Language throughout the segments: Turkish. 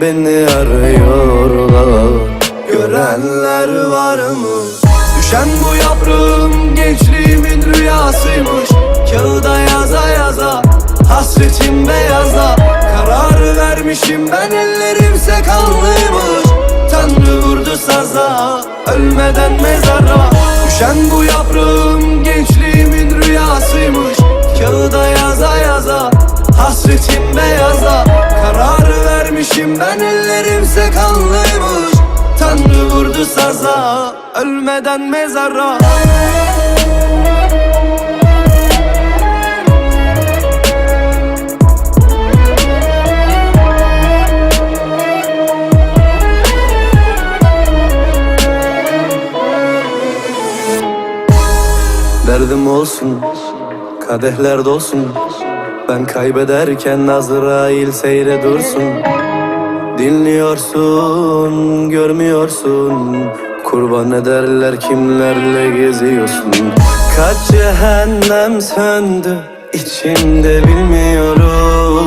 Beni arıyorlar. Görenler var mı? Düşen bu yaprağım gençliğimin rüyasıymış. Kağıda yaza yaza Hasretim beyaza Kararı vermişim ben ellerimse kanlıymış Tanrı vurdu saza Ölmeden mezara. Düşen bu yaprağım gençliğimin rüyasıymış. Kağıda yaza yaza Hasretim Tanrı vurdu saza Ölmeden mezara. Derdim olsun, kadehler dolsun. Ben kaybederken Azrail seyre dursun Dinliyorsun, görmüyorsun. Kurban ederler kimlerle geziyorsun. Kaç cehennem söndü içimde bilmiyorum.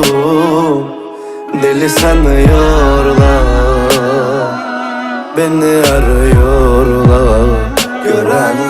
Deli sanıyorlar Beni arıyorlar. Görenler